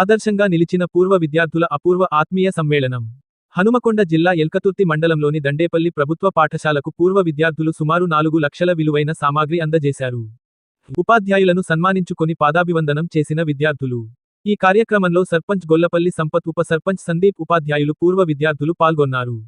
ఆదర్శంగా నిలిచిన పూర్వ విద్యార్థుల అపూర్వ ఆత్మీయ సమ్మేళనం. హనుమకొండ జిల్లా ఎల్కతుర్తి మండలంలోని దండేపల్లి ప్రభుత్వ పాఠశాలకు పూర్వ విద్యార్థులు సుమారు నాలుగు లక్షల విలువైన సామాగ్రి అందజేశారు. ఉపాధ్యాయులను సన్మానించుకొని పాదాభివందనం చేసిన విద్యార్థులు. ఈ కార్యక్రమంలో సర్పంచ్ గొల్లపల్లి సంపత్ ఉప సర్పంచ్ సందీప్ ఉపాధ్యాయులు పూర్వ విద్యార్థులు పాల్గొన్నారు.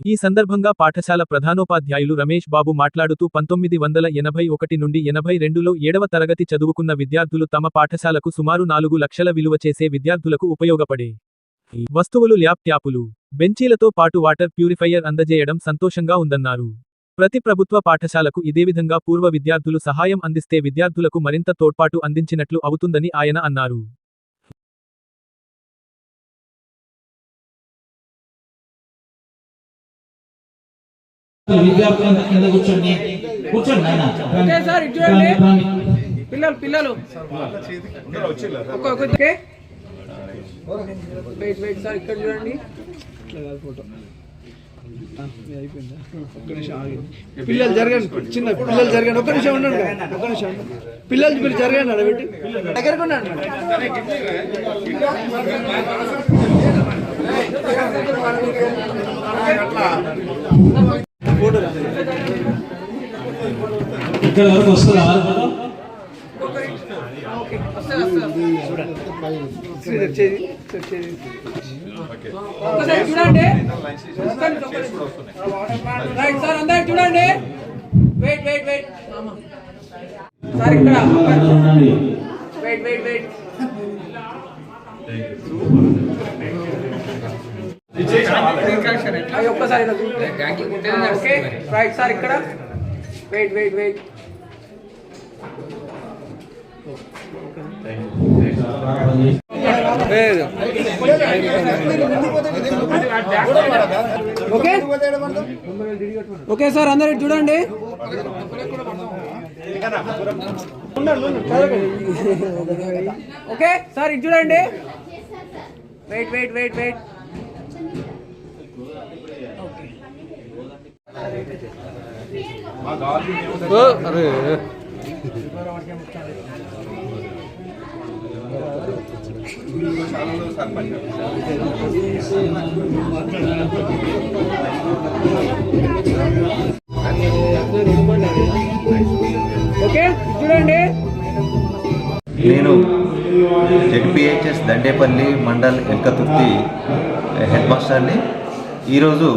ఈ సందర్భంగా పాఠశాల ప్రధానోపాధ్యాయులు రమేష్ బాబు మాట్లాడుతూ పంతొమ్మిది వందల ఎనభై ఒకటి నుండి ఎనభై రెండులో ఏడవ తరగతి చదువుకున్న విద్యార్థులు తమ పాఠశాలకు సుమారు నాలుగు లక్షల విలువ చేసే విద్యార్థులకు ఉపయోగపడే వస్తువులు ల్యాప్ట్యాపులు బెంచీలతో పాటు వాటర్ ప్యూరిఫైయర్ అందజేయడం సంతోషంగా ఉందన్నారు. ప్రతి ప్రభుత్వ పాఠశాలకు ఇదే విధంగా పూర్వ విద్యార్థులు సహాయం అందిస్తే విద్యార్థులకు మరింత తోడ్పాటు అందించినట్లు అవుతుందని ఆయన అన్నారు. కింద కూర్చోండి కూర్చోండి నాయన పిల్లలు పిల్లలు వెయిట్ వెయిట్ సార్ ఇక్కడ చూడండి ఫోటో పిల్లలు జరగండి చిన్న పిల్లలు జరగండి ఒక్క నిమిషం ఉండండి ఒక్క నిమిషం. పిల్లలు మీరు జరగండి అడబెట్టి దగ్గరకు ఉండండి ఇక్కడ వరకు వస్తుందా చూడండి సార్ చూడండి వెయిట్ వెయిట్ వెయిట్ సార్ ఇక్కడ. వెయిట్ వెయిట్ వెయిట్ ఒక్కసారి రైట్ సార్ ఇక్కడ. Wait wait wait okay? Okay sir అందరు ఇటు చూడండి. ఓకే సార్ ఇది చూడండి. Wait wait wait wait okay చూడండి. నేను జెడ్పిహెచ్ఎస్ దండేపల్లి మండల్ ఎల్కతుర్తి హెడ్ మాస్టర్ని. ఈరోజు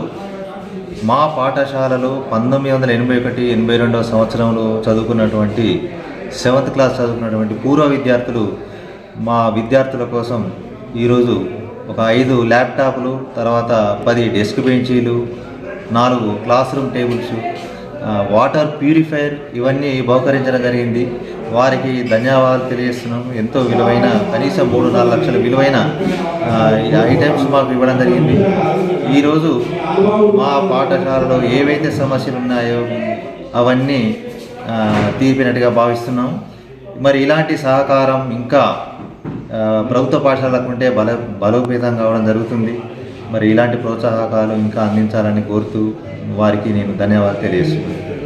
మా పాఠశాలలో పంతొమ్మిది వందల ఎనభై ఒకటి ఎనభై రెండవ సంవత్సరంలో చదువుకున్నటువంటి సెవెంత్ క్లాస్ చదువుకున్నటువంటి పూర్వ విద్యార్థులు మా విద్యార్థుల కోసం ఈరోజు ఒక ఐదు ల్యాప్టాప్లు తర్వాత పది డెస్క్ బెంచీలు నాలుగు class room tables water purifier ఇవన్నీ బహుకరించడం జరిగింది. వారికి ధన్యవాదాలు తెలియజేస్తున్నాం. ఎంతో విలువైన కనీసం మూడు నాలుగు లక్షల విలువైన ఐటమ్స్ మాకు ఇవ్వడం జరిగింది. ఈరోజు మా పాఠశాలలో ఏవైతే సమస్యలు ఉన్నాయో అవన్నీ తీర్పినట్టుగా భావిస్తున్నాం. మరి ఇలాంటి సహకారం ఇంకా ప్రభుత్వ పాఠశాలకు ఉంటే బల బలోపేతం కావడం జరుగుతుంది. మరి ఇలాంటి ప్రోత్సాహకాలు ఇంకా అందించాలని కోరుతూ వారికి నేను ధన్యవాదాలు తెలియజేస్తున్నాను.